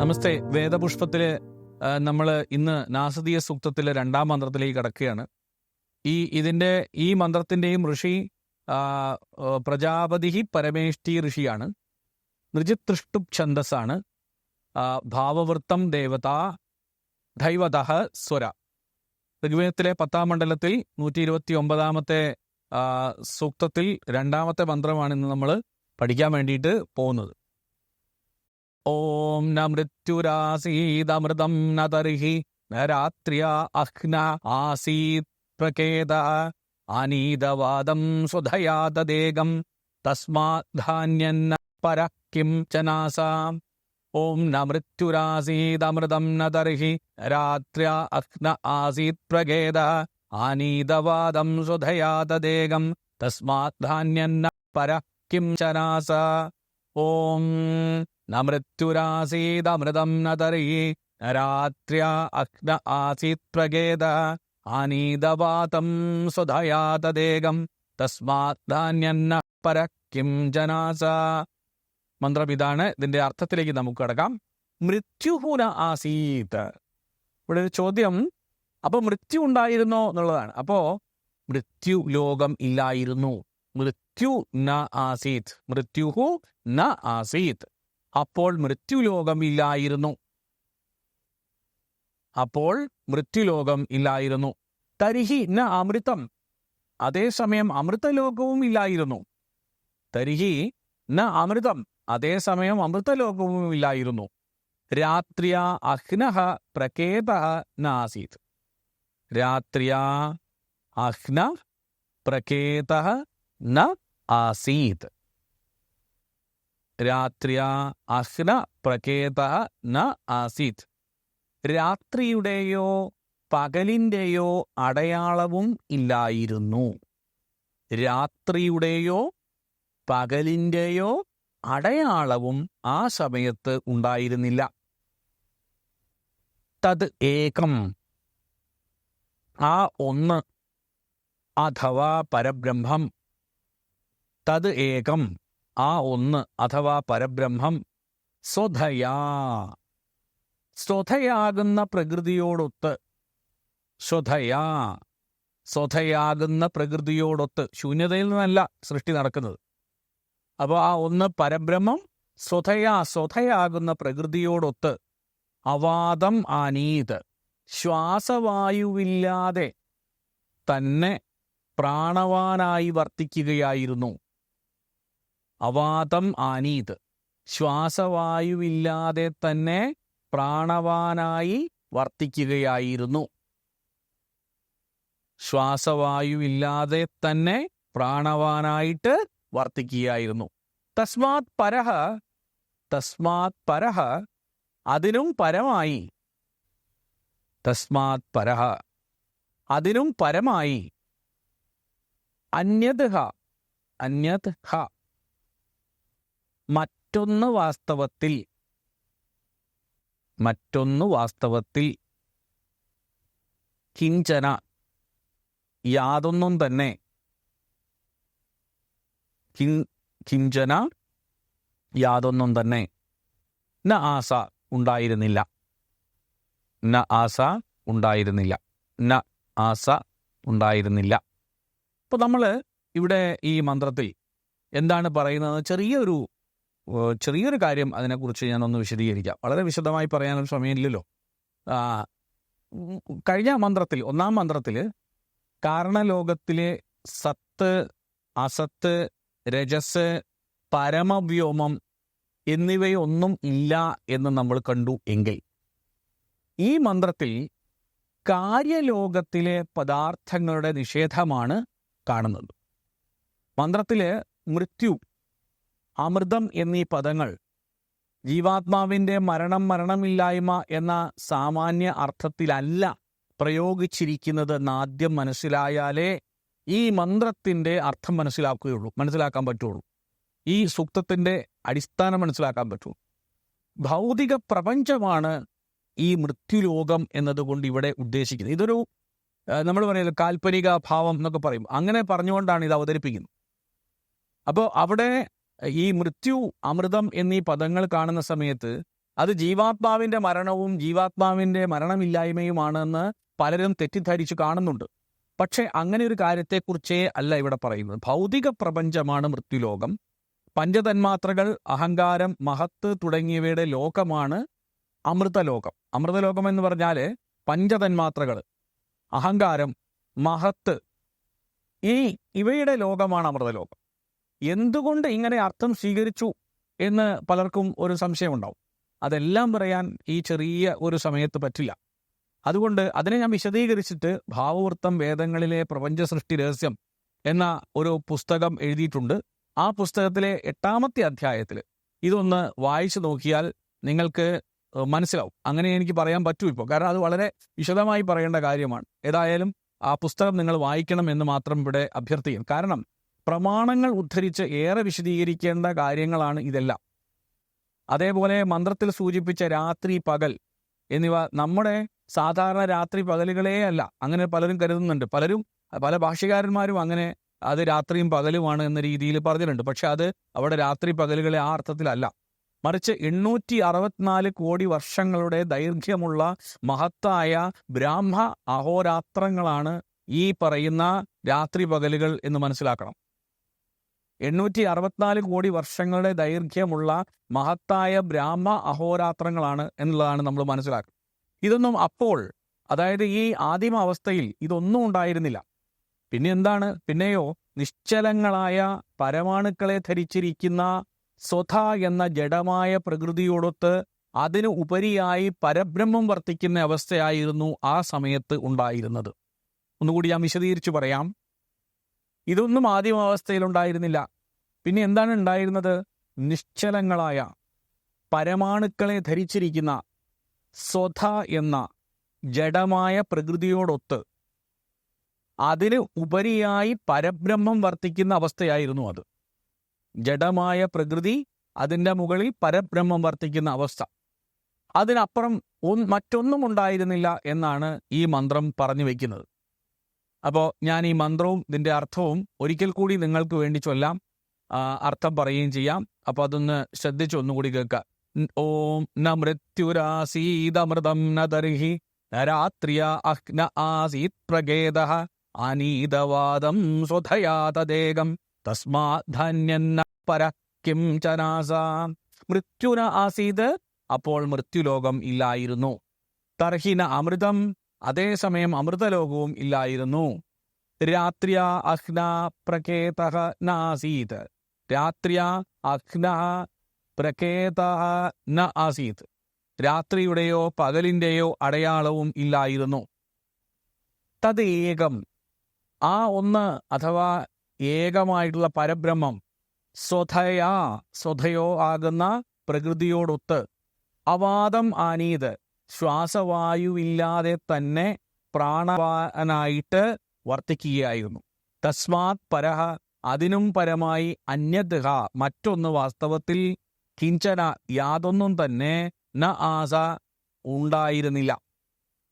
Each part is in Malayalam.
നമസ്തേ. വേദപുഷ്പത്തിൽ നമ്മൾ ഇന്ന് നാസതീയ സൂക്തത്തിലെ രണ്ടാം മന്ത്രത്തിലേക്ക് കടക്കുകയാണ്. ഈ ഇതിന്റെ ഈ മന്ത്രത്തിന്റെയും ഋഷി പ്രജാപതി പരമേഷ്ടി ഋഷിയാണ്. നൃജിതൃഷ്ടു ഛന്ദസ്സാണ് ആ, ഭാവവൃത്തം ദേവത ദൈവത സ്വര. ഋഗ്വേദത്തിലെ പത്താം മണ്ഡലത്തിൽ നൂറ്റി ഇരുപത്തി ഒമ്പതാമത്തെ സൂക്തത്തിൽ രണ്ടാമത്തെ മന്ത്രമാണ് ഇന്ന് നമ്മൾ പഠിക്കാൻ വേണ്ടിയിട്ട് പോകുന്നത്. ഓം ന മൃത്യുരാസീദമൃതം ന തർഹി ന രാത്രിയ അഹ്ന ആസീത് പ്രകേത ആനീതവാദം സ്വധയാ തദേകം തസ്മാധാന്യന്ന പര കിം ച നാസാം ഓം ന മൃത്യുരാസീദമൃതം ന തർഹി രാത്ര്യ അഹ്ന ആസീത് പ്രകേത ആനീതവാദം സ്വധയാ തദേകം തസ്മാധാന്യന്ന പര കിം ച നാസ ഓം न मृत्युरासीदमृतं न तर्हि न रात्र्या अह्न आसीत् प्रगेद आनीदवातं स्वधया तदेगं തസ്മാധാന്യന്ന പര കിം ജനാസ മന്ത്രം ഇതാണ് ഇതിന്റെ അർത്ഥത്തിലേക്ക് നമുക്ക് കടക്കാം മൃത്യുഹുന ആസീത് ഇവിടെ ഒരു ചോദ്യം അപ്പൊ മൃത്യു ഉണ്ടായിരുന്നോ എന്നുള്ളതാണ് അപ്പോ മൃത്യു ലോകം ഇല്ലായിരുന്നു മൃത്യു ന ആസീത് മൃത്യുഹു ന ആസീത് അപ്പോൾ മൃത്യുലോകം ഇല്ലായിരുന്നു. അപ്പോൾ മൃത്യുലോകം ഇല്ലായിരുന്നു. തരിഹി ന അമൃതം. അതേസമയം അമൃതലോകവും ഇല്ലായിരുന്നു. തരിഹി ന അമൃതം. അതേസമയം അമൃതലോകവും ഇല്ലായിരുന്നു. രാത്രിയ അഹ്നഹ പ്രകേത നാസീത് രാത്രിയ അഹ്ന പ്രകേത ന ആസീത്. രാത്രിയ അഹ്ന പ്രകേത ന ആസീത്. രാത്രിയുടെയോ പകലിന്റെയോ അടയാളവും ഇല്ലായിരുന്നു. രാത്രിയുടെയോ പകലിന്റെയോ അടയാളവും ആ സമയത്ത് ഉണ്ടായിരുന്നില്ല. തത് ഏകം. ആ ഒന്ന് അഥവാ പരബ്രഹ്മം. തത് ഏകം. ആ ഒന്ന് അഥവാ പരബ്രഹ്മം സ്വധയാ. സ്വധയാകുന്ന പ്രകൃതിയോടൊത്ത് സ്വധയാ. സ്വധയാകുന്ന പ്രകൃതിയോടൊത്ത് ശൂന്യതയിൽ നിന്നല്ല സൃഷ്ടി നടക്കുന്നത്. അപ്പോൾ ആ ഒന്ന് പരബ്രഹ്മം സ്വധയാ സ്വധയാകുന്ന പ്രകൃതിയോടൊത്ത് അവാദം ആനീത്. ശ്വാസവായുവില്ലാതെ തന്നെ പ്രാണവാനായി വർത്തിക്കുകയായിരുന്നു. അവാതം ആനീത്. ശ്വാസവായുവില്ലാതെ തന്നെ പ്രാണവാനായി വർത്തിക്കുകയായിരുന്നു. ശ്വാസവായുവില്ലാതെ തന്നെ പ്രാണവാനായിട്ട് വർത്തിക്കുകയായിരുന്നു. തസ്മാത് പരഹ തസ്മാത് പരഹ അതിനും പരമായി. തസ്മാത് പരഹ അതിനും പരമായി. അന്യത് ഹ അന്യത് ഹ മറ്റൊന്ന് വാസ്തവത്തിൽ മറ്റൊന്ന് വാസ്തവത്തിൽ കിഞ്ചന യാതൊന്നും തന്നെ കിൻ- കിഞ്ചന യാതൊന്നും തന്നെ ന ആസ ഉണ്ടായിരുന്നില്ല. ന ആസ ഉണ്ടായിരുന്നില്ല. ന ആസ ഉണ്ടായിരുന്നില്ല. അപ്പൊ നമ്മൾ ഇവിടെ ഈ മന്ത്രത്തിൽ എന്താണ് പറയുന്നത് ചെറിയൊരു ചെറിയൊരു കാര്യം അതിനെക്കുറിച്ച് ഞാനൊന്ന് വിശദീകരിക്കാം. വളരെ വിശദമായി പറയാനൊരു സമയമില്ലല്ലോ. കഴിഞ്ഞ മന്ത്രത്തിൽ ഒന്നാം മന്ത്രത്തിൽ കാരണലോകത്തിലെ സത്ത് അസത്ത് രജസ് പരമവ്യോമം എന്നിവയൊന്നും ഇല്ല എന്ന് നമ്മൾ കണ്ടു എങ്കിൽ ഈ മന്ത്രത്തിൽ കാര്യലോകത്തിലെ പദാർത്ഥങ്ങളുടെ നിഷേധമാണ് കാണുന്നത്. മന്ത്രത്തിലെ മൃത്യു അമൃതം എന്നീ പദങ്ങൾ ജീവാത്മാവിന്റെ മരണം മരണമില്ലായ്മ എന്ന സാമാന്യ അർത്ഥത്തിലല്ല പ്രയോഗിച്ചിരിക്കുന്നത് എന്നാദ്യം മനസ്സിലായാലേ ഈ മന്ത്രത്തിന്റെ അർത്ഥം മനസ്സിലാക്കുകയുള്ളൂ മനസ്സിലാക്കാൻ പറ്റുള്ളൂ. ഈ സൂക്തത്തിന്റെ അടിസ്ഥാനം മനസ്സിലാക്കാൻ പറ്റുള്ളൂ. ഭൗതിക പ്രപഞ്ചമാണ് ഈ മൃത്യുലോകം എന്നതുകൊണ്ട് ഇവിടെ ഉദ്ദേശിക്കുന്നത്. ഇതൊരു നമ്മൾ പറയുന്നത് കാൽപ്പനിക ഭാവം എന്നൊക്കെ പറയും. അങ്ങനെ പറഞ്ഞുകൊണ്ടാണ് ഇത് അവതരിപ്പിക്കുന്നത്. അപ്പോൾ അവിടെ ഈ മൃത്യു അമൃതം എന്നീ പദങ്ങൾ കാണുന്ന സമയത്ത് അത് ജീവാത്മാവിന്റെ മരണവും ജീവാത്മാവിന്റെ മരണമില്ലായ്മയുമാണെന്ന് പലരും തെറ്റിദ്ധരിച്ചു കാണുന്നുണ്ട്. പക്ഷേ അങ്ങനെ ഒരു കാര്യത്തെക്കുറിച്ചേ അല്ല ഇവിടെ പറയുന്നത്. ഭൗതിക പ്രപഞ്ചമാണ് മൃത്യുലോകം. പഞ്ചതന്മാത്രകൾ അഹങ്കാരം മഹത്ത് തുടങ്ങിയവയുടെ ലോകമാണ് അമൃതലോകം. അമൃതലോകം എന്ന് പറഞ്ഞാൽ പഞ്ചതന്മാത്രകൾ അഹങ്കാരം മഹത്ത്. ഈ ഇവയുടെ ലോകമാണ് അമൃതലോകം. എന്തുകൊണ്ട് ഇങ്ങനെ അർത്ഥം സ്വീകരിച്ചു എന്ന് പലർക്കും ഒരു സംശയമുണ്ടാവും. അതെല്ലാം പറയാൻ ഈ ചെറിയ ഒരു സമയത്ത് പറ്റില്ല. അതുകൊണ്ട് അതിനെ ഞാൻ വിശദീകരിച്ചിട്ട് ഭാവവൃത്തം വേദങ്ങളിലെ പ്രപഞ്ച സൃഷ്ടി രഹസ്യം എന്ന ഒരു പുസ്തകം എഴുതിയിട്ടുണ്ട്. ആ പുസ്തകത്തിലെ എട്ടാമത്തെ അധ്യായത്തിൽ ഇതൊന്ന് വായിച്ചു നോക്കിയാൽ നിങ്ങൾക്ക് മനസ്സിലാവും. അങ്ങനെ എനിക്ക് പറയാൻ പറ്റൂ ഇപ്പോൾ. കാരണം അത് വളരെ വിശദമായി പറയേണ്ട കാര്യമാണ്. ഏതായാലും ആ പുസ്തകം നിങ്ങൾ വായിക്കണം എന്ന് മാത്രം ഇവിടെ അഭ്യർത്ഥിക്കും കാരണം പ്രമാണങ്ങൾ ഉദ്ധരിച്ച് ഏറെ വിശദീകരിക്കേണ്ട കാര്യങ്ങളാണ് ഇതെല്ലാം. അതേപോലെ മന്ത്രത്തിൽ സൂചിപ്പിച്ച രാത്രി പകൽ എന്നിവ നമ്മുടെ സാധാരണ രാത്രി പകലുകളേ അല്ല. അങ്ങനെ പലരും കരുതുന്നുണ്ട്. പലരും പല ഭാഷകാരന്മാരും അങ്ങനെ അത് രാത്രിയും പകലുമാണ് എന്ന രീതിയിൽ പറഞ്ഞിട്ടുണ്ട്. പക്ഷെ അത് അവിടെ രാത്രി പകലുകളെ ആ അർത്ഥത്തിലല്ല. മറിച്ച് എണ്ണൂറ്റി അറുപത്തിനാല് കോടി വർഷങ്ങളുടെ ദൈർഘ്യമുള്ള മഹത്തായ ബ്രാഹ്മ അഹോരാത്രങ്ങളാണ് ഈ പറയുന്ന രാത്രി പകലുകൾ എന്ന് മനസ്സിലാക്കണം. എണ്ണൂറ്റി അറുപത്തിനാല് കോടി വർഷങ്ങളുടെ ദൈർഘ്യമുള്ള മഹത്തായ ബ്രാഹ്മ അഹോരാത്രങ്ങളാണ് എന്നുള്ളതാണ് നമ്മൾ മനസ്സിലാക്കുന്നത്. ഇതൊന്നും അപ്പോൾ അതായത് ഈ ആദിമ അവസ്ഥയിൽ ഇതൊന്നും ഉണ്ടായിരുന്നില്ല. പിന്നെ എന്താണ്? പിന്നെയോ നിശ്ചലങ്ങളായ പരമാണുക്കളെ ധരിച്ചിരിക്കുന്ന സ്വധ എന്ന ജഡമായ പ്രകൃതിയോടൊത്ത് അതിനു ഉപരിയായി പരബ്രഹ്മം വർത്തിക്കുന്ന അവസ്ഥയായിരുന്നു ആ സമയത്ത് ഉണ്ടായിരുന്നത്. ഒന്നുകൂടി ഞാൻ വിശദീകരിച്ചു പറയാം. ഇതൊന്നും ആദിമാവസ്ഥയിൽ ഉണ്ടായിരുന്നില്ല പിന്നെ എന്താണ് ഉണ്ടായിരുന്നത്? നിശ്ചലങ്ങളായ പരമാണുക്കളെ ധരിച്ചിരിക്കുന്ന സ്വധ എന്ന ജഡമായ പ്രകൃതിയോടൊത്ത് അതിന് ഉപരിയായി പരബ്രഹ്മം വർത്തിക്കുന്ന അവസ്ഥയായിരുന്നു അത്. ജഡമായ പ്രകൃതി അതിന്റെ മുകളിൽ പരബ്രഹ്മം വർത്തിക്കുന്ന അവസ്ഥ. അതിനപ്പുറം മറ്റൊന്നും ഉണ്ടായിരുന്നില്ല എന്നാണ് ഈ മന്ത്രം പറഞ്ഞു വയ്ക്കുന്നത് അപ്പോൾ ഞാൻ ഈ മന്ത്രവും ഇതിന്റെ അർത്ഥവും ഒരിക്കൽ കൂടി നിങ്ങൾക്ക് വേണ്ടി ചൊല്ലാം അർത്ഥം പറയുകയും ചെയ്യാം. അപ്പോൾ അതൊന്ന് ശ്രദ്ധിച്ച് ഒന്നുകൂടി കേൾക്കുക ഓം ന മൃത്യുരാസീതമൃതം ന തർഹി ന രാത്രിയ അഹ്ന ആസീത് പ്രഗേദ അനീതവാദം സ്വധയാ തദേകം തസ്മാധാന്യന്ന പര കിം ചനാസ മൃത്യുന ആസീത് അപ്പോൾ മൃത്യുലോകം ഇല്ലായിരുന്നു. തർഹിന അമൃതം അതേസമയം അമൃതലോകവും ഇല്ലായിരുന്നു. രാത്രിയ അഹ്ന പ്രകേത നാസീത്. രാത്രിയ അഹ്ന പ്രകേത ന ആസീത് രാത്രിയുടെയോ പകലിന്റെയോ അടയാളവും ഇല്ലായിരുന്നു. തത് ഏകം ആ ഒന്ന് അഥവാ ഏകമായിട്ടുള്ള പരബ്രഹ്മം സ്വധയാ സ്വധയോ ആകുന്ന പ്രകൃതിയോടൊത്ത് അവാദം ആനീത്. ശ്വാസവായുവില്ലാതെ തന്നെ പ്രാണവാനായിട്ട് വർത്തിക്കുകയായിരുന്നു. തസ്മാത് പരഹ അതിനും പരമായി അന്യദ്ഹ മറ്റൊന്ന് വാസ്തവത്തിൽ കിഞ്ചന യാതൊന്നും തന്നെ ന ആസ ഉണ്ടായിരുന്നില്ല.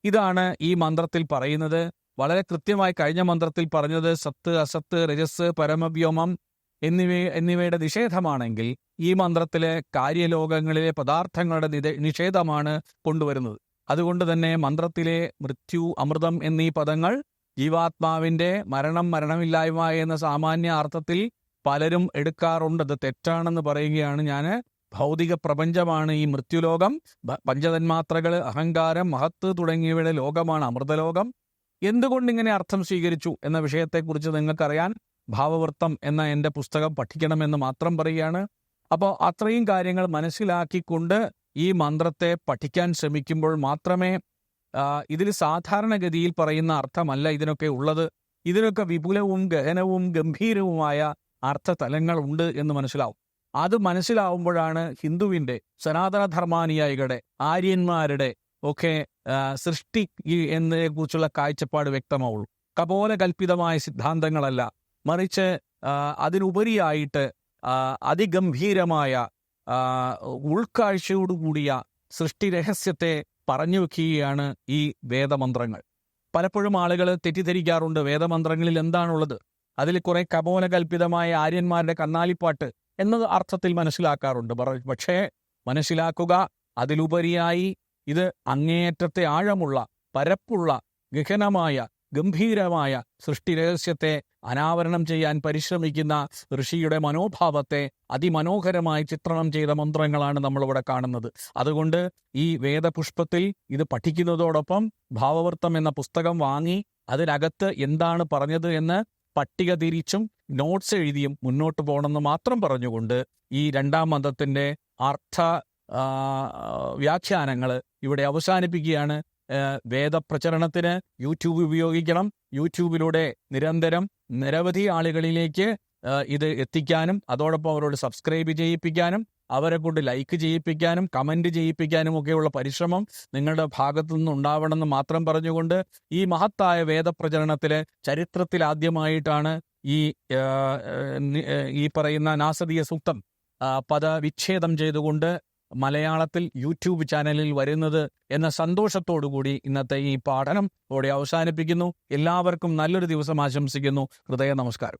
ഇതാണ് ഈ മന്ത്രത്തിൽ പറയുന്നത്. വളരെ കൃത്യമായി കഴിഞ്ഞ മന്ത്രത്തിൽ പറഞ്ഞത് സത്ത് അസത്ത് രജസ് പരമവ്യോമം എന്നിവ എന്നിവയുടെ നിഷേധമാണെങ്കിൽ ഈ മന്ത്രത്തിലെ കാര്യലോകങ്ങളിലെ പദാർത്ഥങ്ങളുടെ നിഷേധമാണ് കൊണ്ടുവരുന്നത്. അതുകൊണ്ട് തന്നെ മന്ത്രത്തിലെ മൃത്യു അമൃതം എന്നീ പദങ്ങൾ ജീവാത്മാവിന്റെ മരണം മരണമില്ലായ്മ എന്ന സാമാന്യ അർത്ഥത്തിൽ പലരും എടുക്കാറുണ്ട്. അത് തെറ്റാണെന്ന് പറയുകയാണ് ഞാൻ. ഭൗതിക പ്രപഞ്ചമാണ് ഈ മൃത്യുലോകം. പഞ്ചതന്മാത്രകൾ അഹങ്കാരം മഹത്ത് തുടങ്ങിയവയുടെ ലോകമാണ് അമൃതലോകം. എന്തുകൊണ്ട് ഇങ്ങനെ അർത്ഥം സ്വീകരിച്ചു എന്ന വിഷയത്തെക്കുറിച്ച് നിങ്ങൾക്കറിയാൻ ഭാവവൃത്തം എന്ന എന്റെ പുസ്തകം പഠിക്കണമെന്ന് മാത്രം പറയുകയാണ്. അപ്പോൾ അത്രയും കാര്യങ്ങൾ മനസ്സിലാക്കിക്കൊണ്ട് ഈ മന്ത്രത്തെ പഠിക്കാൻ ശ്രമിക്കുമ്പോൾ മാത്രമേ ഇതിൽ സാധാരണഗതിയിൽ പറയുന്ന അർത്ഥമല്ല ഇതിനൊക്കെ ഉള്ളത്. ഇതിനൊക്കെ വിപുലവും ഗഹനവും ഗംഭീരവുമായ അർത്ഥതലങ്ങൾ ഉണ്ട് എന്ന് മനസ്സിലാവും. അത് മനസ്സിലാവുമ്പോഴാണ് ഹിന്ദുവിന്റെ സനാതനധർമാനുയായികളുടെ ആര്യന്മാരുടെ ഒക്കെ സൃഷ്ടി എന്നതിനെക്കുറിച്ചുള്ള കാഴ്ചപ്പാട് വ്യക്തമാവുള്ളൂ. കപോലകൽപിതമായ സിദ്ധാന്തങ്ങളല്ല. മറിച്ച് അതിനുപരിയായിട്ട് അതിഗംഭീരമായ ഉൾക്കാഴ്ചയോടുകൂടിയ സൃഷ്ടി രഹസ്യത്തെ പറഞ്ഞു വെക്കുകയാണ് ഈ വേദമന്ത്രങ്ങൾ. പലപ്പോഴും ആളുകൾ തെറ്റിദ്ധരിക്കാറുണ്ട് വേദമന്ത്രങ്ങളിൽ എന്താണുള്ളത്? അതിൽ കുറെ കപോലകൽപിതമായ ആര്യന്മാരുടെ കന്നാലിപ്പാട്ട് എന്നത് അർത്ഥത്തിൽ മനസ്സിലാക്കാറുണ്ട്. പക്ഷേ മനസ്സിലാക്കുക അതിലുപരിയായി ഇത് അങ്ങേയറ്റത്തെ ആഴമുള്ള പരപ്പുള്ള ഗഹനമായ ഗംഭീരമായ സൃഷ്ടി രഹസ്യത്തെ അനാവരണം ചെയ്യാൻ പരിശ്രമിക്കുന്ന ഋഷിയുടെ മനോഭാവത്തെ അതിമനോഹരമായി ചിത്രണം ചെയ്ത മന്ത്രങ്ങളാണ് നമ്മളിവിടെ കാണുന്നത്. അതുകൊണ്ട് ഈ വേദപുഷ്പത്തിൽ ഇത് പഠിക്കുന്നതോടൊപ്പം ഭാവവൃത്തം എന്ന പുസ്തകം വാങ്ങി അതിനകത്ത് എന്താണ് പറഞ്ഞത് എന്ന് പട്ടിക തിരിച്ചും നോട്ട്സ് എഴുതിയും മുന്നോട്ട് പോകണമെന്ന് മാത്രം പറഞ്ഞുകൊണ്ട് ഈ രണ്ടാം മതത്തിന്റെ അർത്ഥ വ്യാഖ്യാനങ്ങൾ ഇവിടെ അവസാനിപ്പിക്കുകയാണ്. വേദപ്രചരണത്തിന് യൂട്യൂബ് ഉപയോഗിക്കണം. യൂട്യൂബിലൂടെ നിരന്തരം നിരവധി ആളുകളിലേക്ക് ഇത് എത്തിക്കാനും അതോടൊപ്പം അവരോട് സബ്സ്ക്രൈബ് ചെയ്യിപ്പിക്കാനും അവരെ കൊണ്ട് ലൈക്ക് ചെയ്യിപ്പിക്കാനും കമന്റ് ചെയ്യിപ്പിക്കാനും ഒക്കെയുള്ള പരിശ്രമം നിങ്ങളുടെ ഭാഗത്തു നിന്നുണ്ടാവണമെന്ന് മാത്രം പറഞ്ഞുകൊണ്ട് ഈ മഹത്തായ വേദപ്രചരണത്തിലെ ചരിത്രത്തിൽ ആദ്യമായിട്ടാണ് ഈ ഈ പറയുന്ന നാസദീയ സൂക്തം പദവിച്ഛേദം ചെയ്തുകൊണ്ട് മലയാളത്തിൽ യൂട്യൂബ് ചാനലിൽ വരുന്നത് എന്ന സന്തോഷത്തോടുകൂടി ഇന്നത്തെ ഈ പാഠനം ഇവിടെ അവസാനിപ്പിക്കുന്നു. എല്ലാവർക്കും നല്ലൊരു ദിവസം ആശംസിക്കുന്നു. ഹൃദയ നമസ്കാരം.